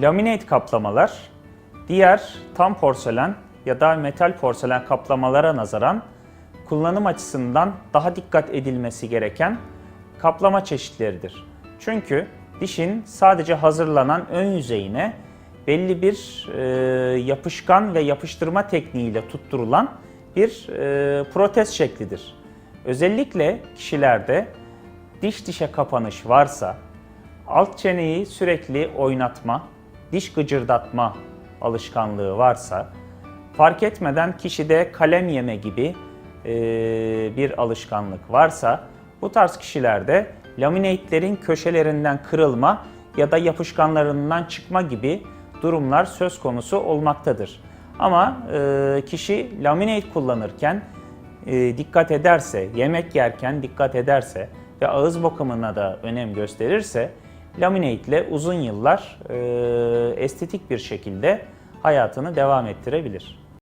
Laminate kaplamalar diğer tam porselen ya da metal porselen kaplamalara nazaran kullanım açısından daha dikkat edilmesi gereken kaplama çeşitleridir. Çünkü dişin sadece hazırlanan ön yüzeyine belli bir e, yapışkan ve yapıştırma tekniğiyle tutturulan bir e, protez şeklidir. Özellikle kişilerde diş dişe kapanış varsa, alt çeneyi sürekli oynatma, diş gıcırdatma alışkanlığı varsa, fark etmeden kişide kalem yeme gibi e, bir alışkanlık varsa, bu tarz kişilerde laminate'lerin köşelerinden kırılma ya da yapışkanlarından çıkma gibi durumlar söz konusu olmaktadır. Ama e, kişi laminate kullanırken e, dikkat ederse, yemek yerken dikkat ederse ve ağız bakımına da önem gösterirse laminate ile uzun yıllar e, estetik bir şekilde hayatını devam ettirebilir.